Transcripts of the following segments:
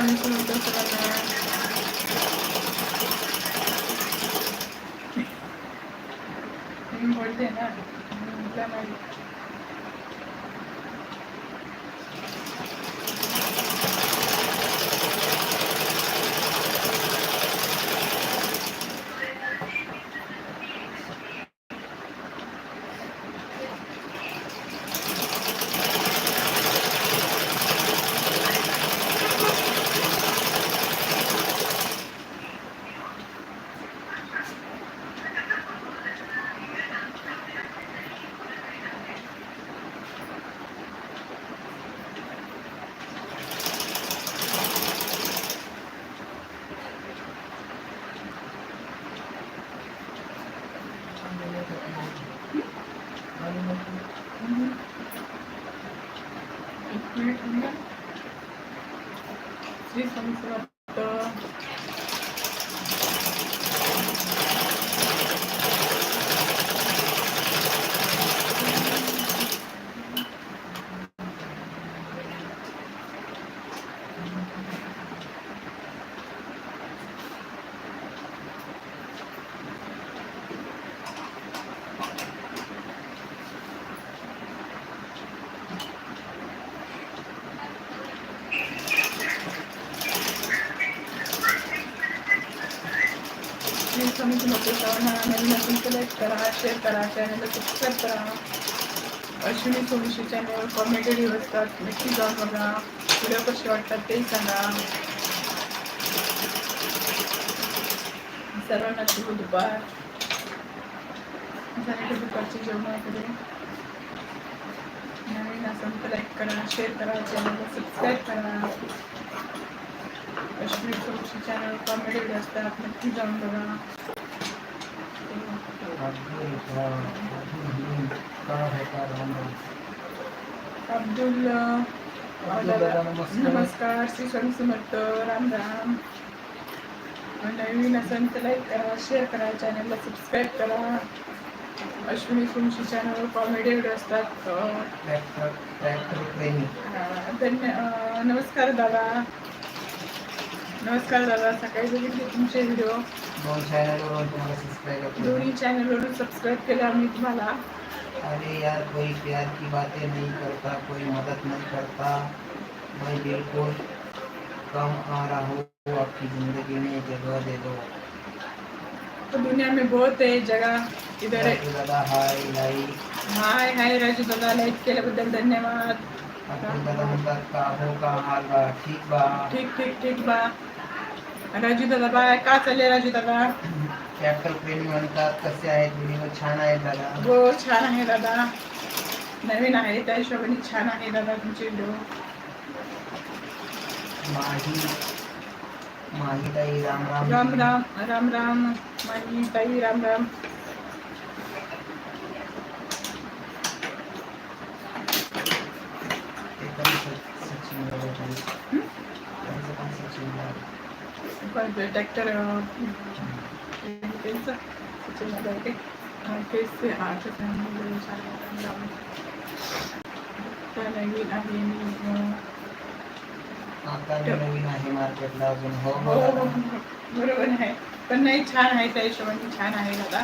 स्वामी समर्थ सर्वांना मी बोलते ना म्हटलं नाही एक मिनिट थांबा. श्री स्वामी समर्थ नवीन असेल तर लाईक करा शेअर करा चॅनलला सबस्क्राईब करा अश्विनी सोमशी चॅनल कॉमेडी दिवस असतात नक्की जाऊन बघा. व्हिडिओ कसे वाटतात ते सांगा सर्वांना शुभ दुपार झाले दुपारचे जेवण वगैरे नवीन असेल तर लाईक करा शेअर करा चॅनलला सबस्क्राईब करा Kashmir Somshi channel comedy video असतात नक्की जाऊन बघा अब्दुल नमस्कार. श्री स्वामी समर्थ. राम राम. नवीन असेल तर लाईक करा शेअर करा चॅनलला सबस्क्राईब करा. अश्विनी सोमशी चॅनलवर कॉमेडी व्हिडिओ असतात. धन्य नमस्कार दादा. नमस्कार दादा सकाळी बघितले तुमचे व्हिडिओ दोन चॅनलवरून तुम्हाला सबस्क्राईब दोन्ही चॅनलवरून सबस्क्राईब केलं आम्ही तुम्हाला. अरे यार कोई प्यार की बातें नहीं करता कोई मदद नहीं करता। मैं बिल्कुल कम आ रहा हूँ आपकी ज़िंदगी में जगह दे दो। तो दुनिया में बहुत है जगह इधर है। राजू दादा हाय हाय हाय राजू दादा केल्याबद्दल धन्यवाद। दादा म्हणतात का हो का हाल बा ठीक बा। ठीक ठीक ठीक बा। राजू दादा बाय का चालले राजू दादा ट्रॅक्टर प्रेमी म्हणतात कसे आहेत? व्हिडिओ छान आहेत दादा. हो छान आहे दादा. नवीन आहे त्या हिशोबाने छान आहे दादा तुमचे व्हिडिओ माही माही ताई राम राम. राम राम राम राम माझी ताई राम राम. सचिन दादा. ट्रॅक्टर त्यांचं सचिन आहे ते. अं, ते आठच आहे. छान आहे. राम राम. नवीन आहे मी आता नवीन आहे मार्केटला अजून हो बरोबर आहे पण नाही छान आहे त्या हिशोबाने छान आहे दादा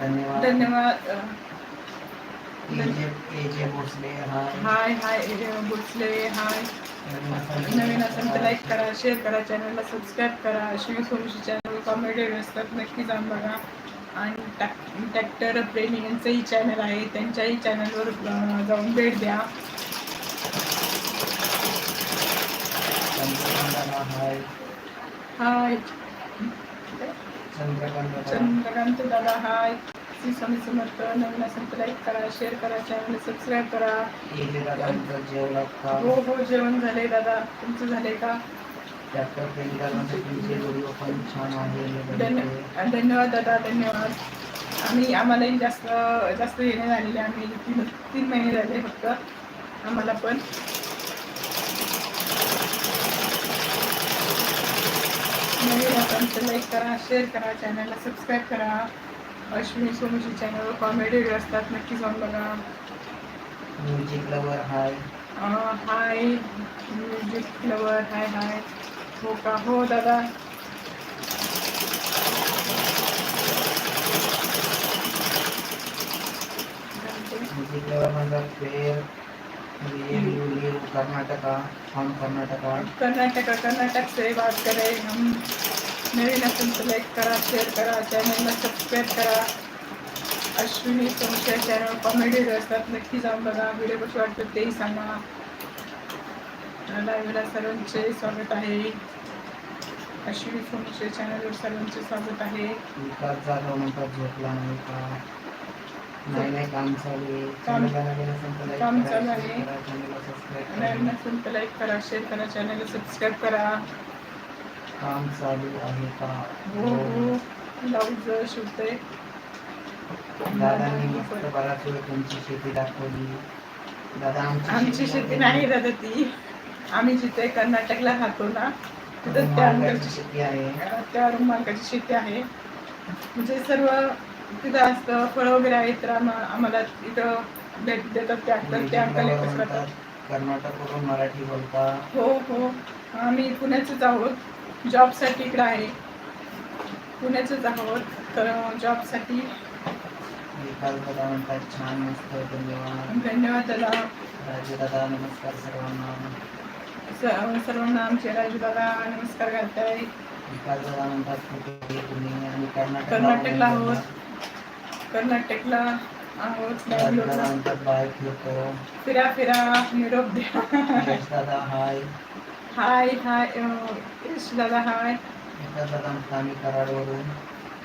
धन्यवाद धन्यवाद हाय. Hi Bhosale hi. नवीन असेल तर लाईक करा शेअर करा चॅनलला सबस्क्राईब करा. शिव सोमशी चॅनल कॉमेडी असतात नक्की जाऊन बघा. आणि टॅक ट्रॅक्टर प्रेमी यांचंही चॅनल आहे. त्यांच्याही चॅनलवर जाऊन भेट द्या. हाय. चंद्रकांत दादा हाय. श्री स्वामी समर्थ नवीन असेल तर लाईक करा शेअर करा चॅनल सबस्क्राईब करा हो हो जेवण झाले दादा तुमचं झाले का धन्यवाद दादा धन्यवाद आम्ही आम्हालाही जास्त जास्त येणे झालेले आम्ही तीन तीन महिने झाले फक्त आम्हाला पण नवीन असाल लाईक करा शेअर करा चॅनलला सबस्क्राईब करा अश्विनी सोमूची चॅनलवर कॉमेडी असतात नक्की जाऊन बघा. Music lover hi hi music lover hi hi हो का? हो दादा. म्युझिक लवर माझा लिव कर्नाटका फ्रॉम कर्नाटका कर्नाटक. कर्नाटक से बात करें हम नवीन असेल तर लाईक करा शेअर करा चॅनलला सबस्क्राईब करा. अश्विनी सोमशा चॅनल कॉमेडी असतात नक्की जाऊन बघा. व्हिडिओ कसे वाटतात तेही सांगा. लाईव्हला सर्वांचे स्वागत आहे. अश्विनी सोमशे चॅनलवर सर्वांचे स्वागत आहे. विकास म्हणतात झोपला नाही का? नाही नाही काम चालू आहे. काम- चॅनलला नवीन असेल तर like काम चालू आहे. करा, channel ला subscribe नवीन करा. असेल तर लाईक करा शेअर करा चॅनलला सबस्क्राईब करा. काम चालू आहे का? हो हो. ब्लाऊज शिवते. दादांनी मस्त बराच वेळ तुमची शेती दाखवली. दादा आमची शेती नाही दादा ती. आम्ही जिथे कर्नाटकला राहतो ना तिथं त्या मालकाची अंकलची शेती आहे. त्या मालकाची शेती आहे. म्हणजे सर्व तिथं असतं फळं वगैरे आहेत तर आम्हा- आम्हाला इथं भेट देतात त्या अंकल त्या अंकल म्हणतात कर्नाटकवरून मराठी बोलता. हो हो. आम्ही पुण्याचेच आहोत. जॉबसाठी इकडं आहे. पुण्याचेच आहोत तर जॉबसाठी विकास दादा म्हणतात छान मस्त धन्यवाद. धन्यवाद दादा. राजू दादा नमस्कार सर्वांना. सर्वांना आमचे राजू दादा नमस्कार घालताय विकास दादा म्हणतात आणि कर्नाटक कर्नाटकला आहोत. कर्नाटकला आहोत म्हणतात फिरतो फिरा फिरा निरोप द्या. दादा हाय हाय हाय. यश दादा हाय. दादा आम्ही कराडवरून.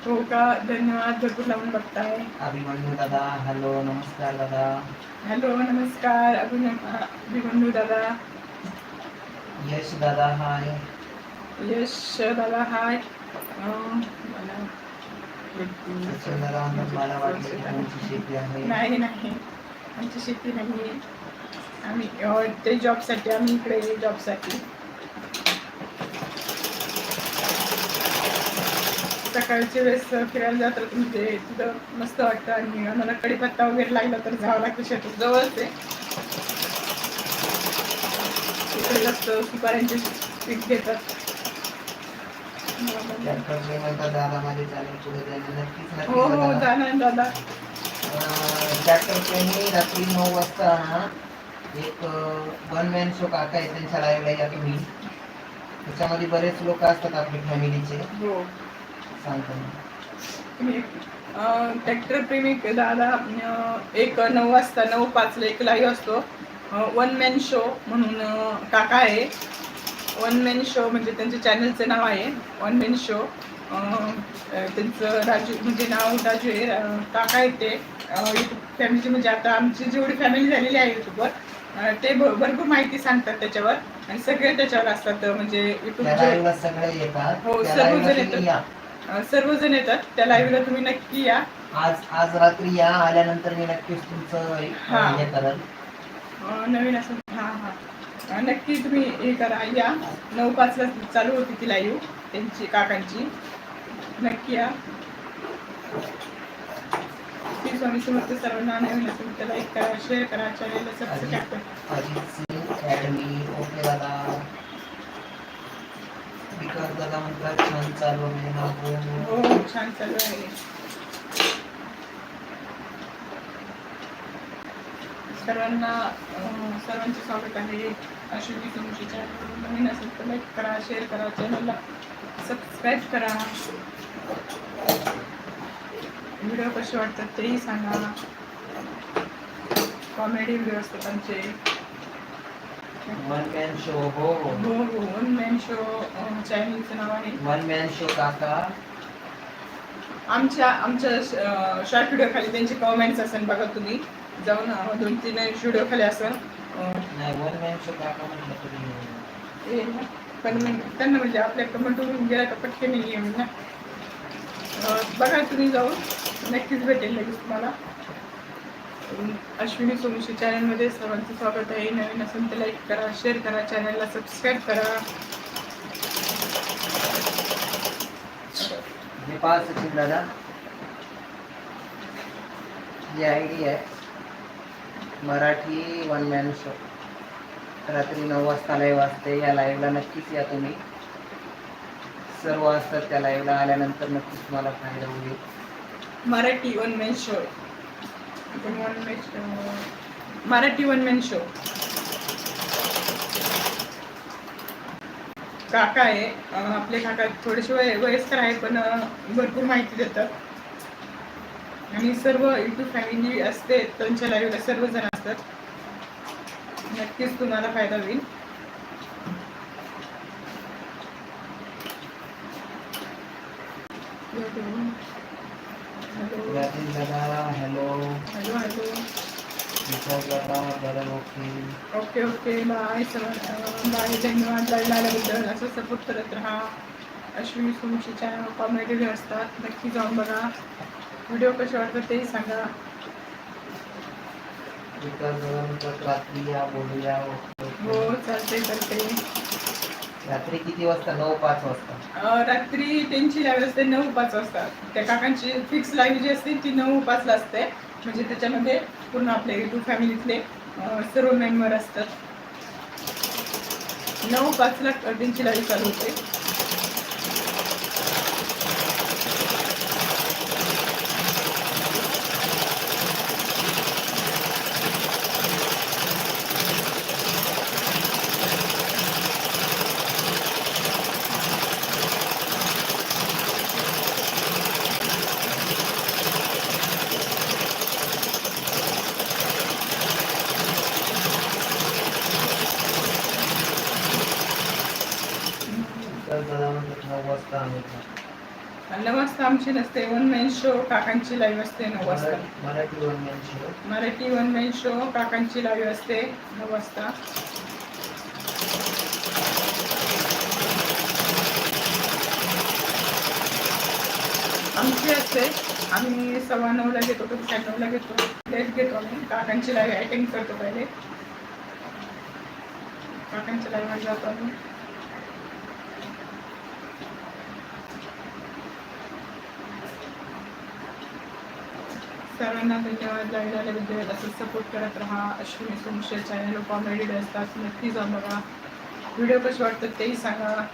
हो का? धन्यवाद भरपूर लावून बघताय. अभिमन्यू दादा हॅलो नमस्कार दादा. हॅलो नमस्कार अभिनव अभिमन्यू दादा. यश दादा हाय. यश दादा हाय. सचिन दादा मला वाटलं की तुमची शेती आहे. नाही नाही. आमची शेती नाही. आहे आम्ही ते जॉबसाठी आम्ही इकडे जॉबसाठी सकाळच्या वेळेस फिरायला जात राहतो म्हणजे तिथं मस्त वाटतं आणि आम्हाला कडीपत्ता वगैरे लागला तर जावं लागतं शेतात. जवळच आहे. इकडे जास्त सुपाऱ्यांचे पीक घेतात. दादा माझे चॅनल नक्कीच हो हो जाणार दादा अं, डॉक्टर रात्री नऊ वाजता एक वन मॅन शो काका आहे त्यांच्या लाईव्हला या तुम्ही त्याच्यामध्ये बरेच लोक असतात आपल्या फॅमिलीचे हो. ट्रॅक्टर प्रेमी दादा एक नऊ वाजता नऊ पाचला एक लाईव्ह असतो. वन मॅन शो म्हणून काका आहे. वन मॅन शो म्हणजे त्यांच्या चॅनलचं नाव आहे. वन मॅन शो त्यांचं राजू म्हणजे नाव राजू आहे. काका आहेत ते. युट्यूब फॅमिली म्हणजे आता आमची जेवढी फॅमिली झालेली आहे युट्यूबवर ते भरपूर माहिती सांगतात त्याच्यावर. आणि सगळे त्याच्यावर असतात म्हणजे युट्यूब हो, सर्वजण येतात. सर्वजण येतात. त्या लाईव्हला तुम्ही नक्की या. आज आज रात्री या आल्यानंतर मी नक्कीच तुमचं हा. अं, हे. करल. अं, नवीन असं हां हां. नक्की तुम्ही हे करा या. नऊ पाचला चालू होती ती लाईव्ह त्यांची काकांची. नक्की या. श्री स्वामी समर्थ सर्वांना नवीन असेल तर लाईक करा शेअर करा चॅनलला सबस्क्राईब करा. अजित सिंग अकॅडमी ओके दादा. विकास दादा म्हणतात छान चालू आहे हा हो, हो. छान चालू आहे. सर्वांना सर्वांचे स्वागत आहे. अश्विनी तुमची चॅनल नवीन असेल तर लाईक करा शेअर करा चॅनलला सबस्क्राईब करा. व्हिडिओ कसे वाटतात तेही सांगा. कॉमेडी व्हिडिओ असतात आमचे वन मॅन शो हो हो. वन मॅन शो चॅनलचं नाव आहे. वन मॅन शो काका. आमच्या आमच्या शॉर्ट व्हिडिओ खाली त्यांचे कमेंट्स असेल बघा तुम्ही. जाऊन दोन तीन व्हिडिओ खाली असेल नाही वन मॅन शो काका म्हटलं तरी हे ना, पण त्यांना म्हणजे आपल्या कमेंटवरून गेला का पटकन नाही ना. अं, बघा तुम्ही जाऊन. नक्कीच भेटेल लगेच तुम्हाला. अश्विनी सोमशी चॅनलमध्ये सर्वांचं स्वागत आहे. नवीन असेल तर लाईक करा शेअर करा चॅनलला सबस्क्राईब करा. नेपाळ सचिन दादा. आपली आय डी आहे. मराठी वन मॅन शो रात्री नऊ वाजता लाईव्ह असते. या लाईव्हला नक्कीच या तुम्ही. सर्व असतात त्या लाईव्हला आल्यानंतर नक्कीच तुम्हाला फायदा होईल. Marathi one man show one Marathi one man show काका आहे आपले काका थोडेसे वय वयस्कर आहे पण भरपूर माहिती देतात. आणि सर्व युट्यूब फॅमिली असते त्यांच्या लाईव्हला सर्वजण असतात. नक्कीच तुम्हाला फायदा होईल. हॅलो यातील दादा हॅलो हॅलो हॅलो विकास दादा बरं okay okay okay bye sir bye धन्यवाद लाईव्ह आल्याबद्दल असं सपोर्ट करत राहा. अश्विनी सोमशी चॅनल कॉमेडी असतात. नक्की जाऊन बघा. व्हिडिओ कसे वाटतात तेही सांगा. विकास दादा म्हणतात रात्री या बोलूया. ओके, हो. चालते चालते रात्री किती वाजता? नऊ पाच वाजता. अं, रात्री त्यांची लाईव्ह असते नऊ पाच वाजता. त्या काकांची फिक्स लाईव्ह जी असते ती नऊ पाचला असते. म्हणजे त्याच्यामध्ये पूर्ण आपले टू फॅमिलीतले अं, सर्व मेंबर असतात. नऊ पाचला त्यांची लाईव्ह चालू होते. नऊ वाजता आम्ही नऊ वाजता आमची नसते वन मॅन शो काकांची लाईव्ह असते नऊ वाजता. Marathi one man show Marathi one man show काकांची लाईव्ह असते नऊ वाजता. आमची असते आम्ही सव्वा नऊला घेतो कधी साडे नऊला घेतो लेट घेतो आम्ही. काकांची लाईव्ह अटेंड करतो पहिले. काकांच्या लाईव्ह जातो आम्ही. सर्वांना धन्यवाद लाईव्ह आल्याबद्दल असं सपोर्ट करत राहा. अश्विनी सोमशे चॅनल कॉमेडी असतात. नक्की जाऊन बघा. व्हिडिओ कसे वाटतात तेही सांगा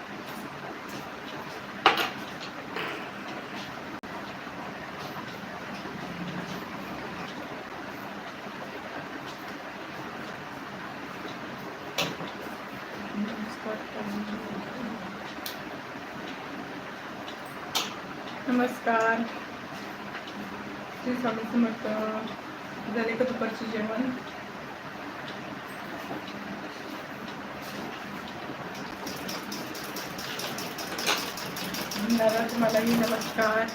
नमस्कार श्री समर्थ झाले का दुपारचे जेवण. दादा तुम्हालाही नमस्कार.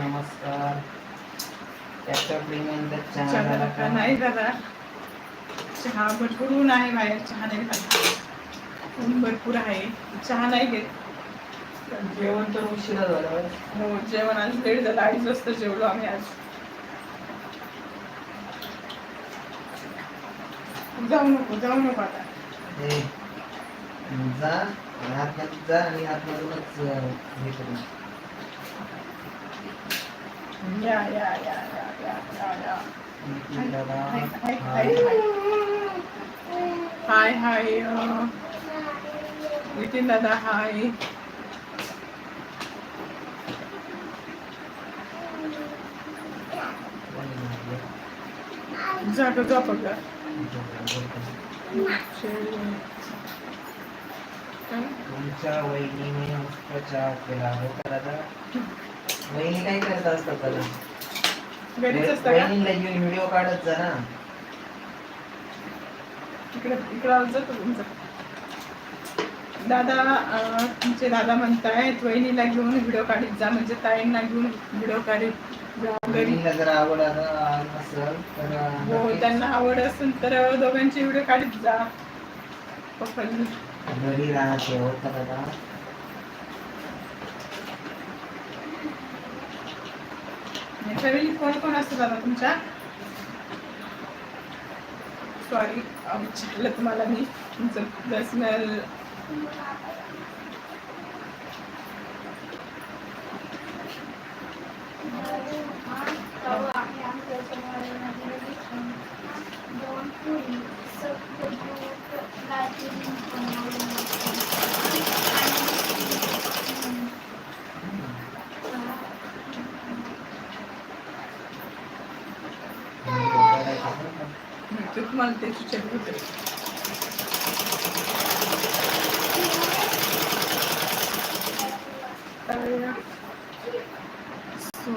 नमस्कार? नाही दादा चहा भरपूर ऊन आहे बाहेर चहा नाही झाला ऊन भरपूर आहे चहा नाही घेत. जेवण तर उशिरा झालं. हो जेवण आज लेट झालं अडीच वाजता जेवलो आम्ही आज. जाऊ नको जाऊ नको आता. जा आतमध्ये जा आणि आतमधूनच हे करू या या या या या या या. हाय हाय नितीन दादा हाय. जा ग जा तुमच्या वहिनीने उपचार केला. हो का दादा? वहिनी काय करत असतात दादा? घरीच असता का? वहिनीला घेऊन व्हिडिओ काढत जा ना. इकडे इकडे आवाज जातो तुमचा. दादा अं, तुमचे दादा म्हणतायत वहिनीला घेऊन व्हिडिओ काढीत जा म्हणजे ताईंना घेऊन व्हिडिओ काढीत जा. घरी जर आवड तर हो त्यांना आवड असेल तर दोघांची व्हिडिओ काढीत जा. पप्पांनी. घरी का दादा. फॅमिली कोण कोण असतं दादा तुमच्या सॉरी विचारलं तुम्हाला मी तुमचं पर्सनल Thank you. ते विचारलं होतं तर, so,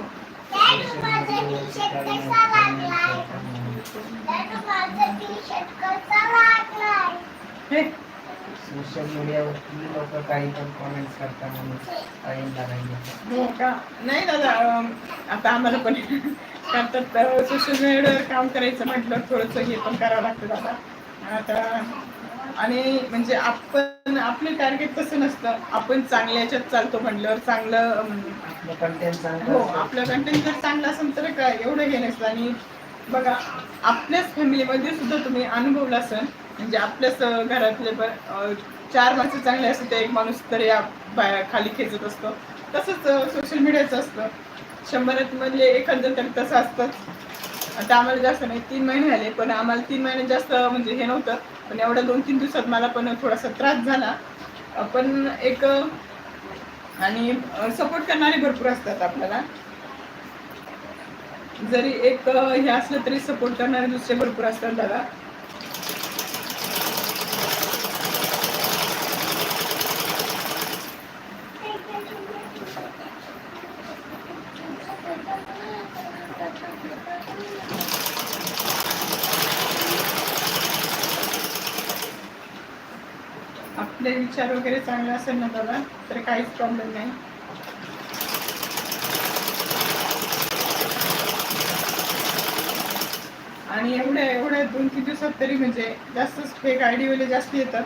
हे. सोशल मीडियावरती लोक काही पण कॉमेंट्स करतात म्हणून नाही. हो नाही दादा आता आम्हाला पण करतात सोशल मीडियावर काम करायचं म्हटलं थोडंसं हे पण करावं लागतं दादा आता आणि म्हणजे आपण आपले टार्गेट तसं नसतं. आपण चांगल्या याच्यात चालतो म्हटल्यावर चांगलं हो. आपलं कंटेंट जर चांगलं असेल तर काय एवढं हे नसतं. आणि बघा आपल्याच फॅमिलीमध्ये सुद्धा तुम्ही अनुभवलं असेल म्हणजे आपल्याच घरातले पण चार माणसं चांगले असते तर एक माणूस तरी खाली खेचत असतो. तसंच सोशल मीडियाचं असतं. शंभरात म्हणजे मधले एखादं तरी तसं असतंच आता आम्हाला जास्त नाही तीन महिने झाले पण आम्हाला तीन महिने जास्त म्हणजे हे नव्हतं. पण एवढ्या दोन तीन दिवसात मला पण थोडासा त्रास झाला. पण एक आणि सपोर्ट करणारे भरपूर असतात आपल्याला. जरी एक हे असलं तरी सपोर्ट करणारे दुसरे भरपूर असतात दादा. वगैरे चांगलं असेल ना दादा तर काहीच प्रॉब्लेम नाही. आणि एवढ्या एवढ्या दोन तीन दिवसात तरी म्हणजे जास्तच फेक आय डीवाले जास्त येतात.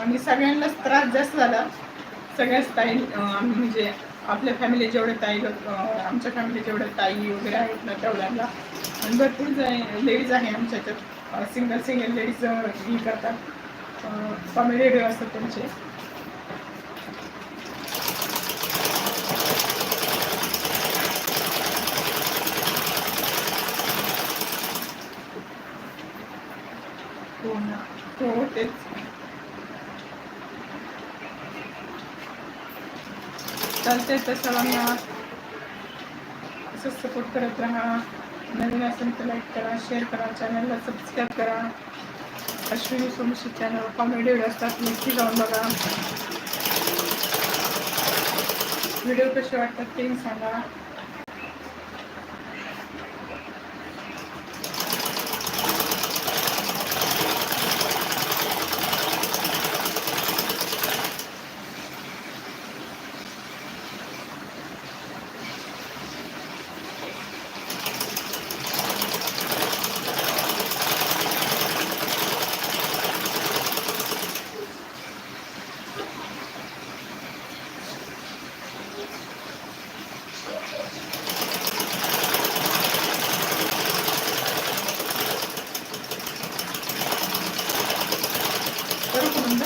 आणि सगळ्यांनाच त्रास जास्त झाला. सगळ्याच ताई आम्ही म्हणजे आपल्या फॅमिली जेवढे ताई आमच्या फॅमिली जेवढे ताई वगैरे आहेत ना तेवढ्यांना. आणि भरपूर लेडीज आहे आमच्या याच्यात. सिंगल सिंगल लेडीज हे करतात. कॉमेडी व्हिडिओ असतात त्यांचे. हो ना. हो तेच. चालते तर सर्वांना असंच सपोर्ट करत राहा. नवीन असेल तर लाईक करा शेअर करा चॅनलला सबस्क्राईब करा. Ashwini Somshi channel comedy video असतात नक्की जाऊन बघा. व्हिडिओ कसे वाटतात ते सांगा करू का बंद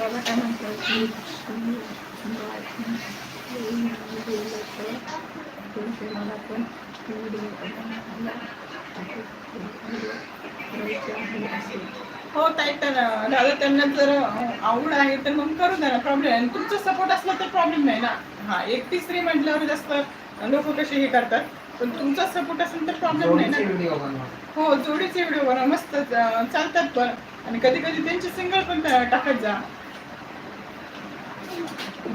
बाबा काय म्हणतात की मला पण. हो ताई तर दादा त्यांना जर आवड आहे तर मग करू द्या ना प्रॉब्लेम आहे तुमचा सपोर्ट असला तर प्रॉब्लेम नाही ना. हा एक तिसरी म्हटल्यावर जास्त लोक कसे हे करतात. पण तुमचा सपोर्ट असेल तर प्रॉब्लेम नाही ना. हो जोडीचे व्हिडिओ बनवा. मस्त चालतात पण. आणि कधी कधी त्यांचे सिंगल पण टाकत जा.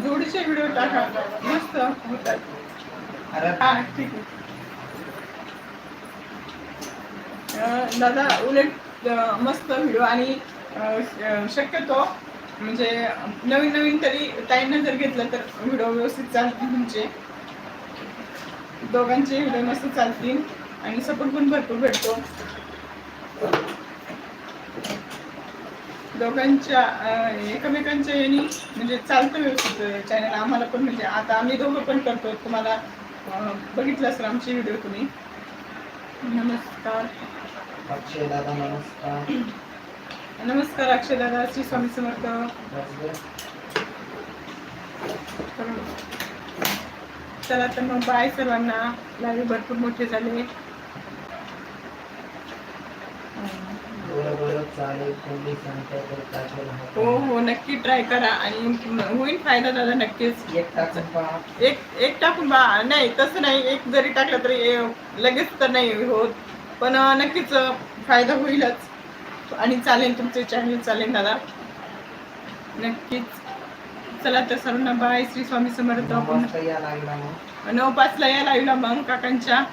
जोडीचे व्हिडिओ टाका मस्त. होतात हा ठीक आहे. दादा उलट मस्त व्हिडिओ आणि शक्यतो म्हणजे नवीन नवीन तरी ताईंना जर घेतलं तर व्हिडिओ व्यवस्थित चालतील तुमचे. दोघांचे व्हिडिओ मस्त चालतील. आणि सपोर्ट पण भरपूर भेटतो. दोघांच्या एकमेकांच्या यांनी म्हणजे चालतं व्यवस्थित चॅनल आम्हाला पण म्हणजे आता आम्ही दोघं पण करतो. तुम्हाला बघितलं असेल आमचे व्हिडिओ तुम्ही. नमस्कार. अक्षय दादा नमस्कार. नमस्कार अक्षय दादा श्री स्वामी समर्थ. चला तर मग बाय सर्वांना. लाईव्ह भरपूर मोठे झाले बरं बरं चालेल कोणी सांगताय तर टाकेल हो. हो नक्की ट्राय करा आणि होईल फायदा दादा नक्कीच. एक टाकून एक एक टाकून बा नाही तसं नाही. एक जरी टाकलं तरी लगेच तर नाही होत. पण नक्कीच फायदा होईलच. आणि चालेल तुमचे चॅनल चालेल दादा. नक्कीच. चला तर सर्वांना बाय श्री स्वामी समर्थ. नऊ पाचला या लाईव्हला मग काकांच्या.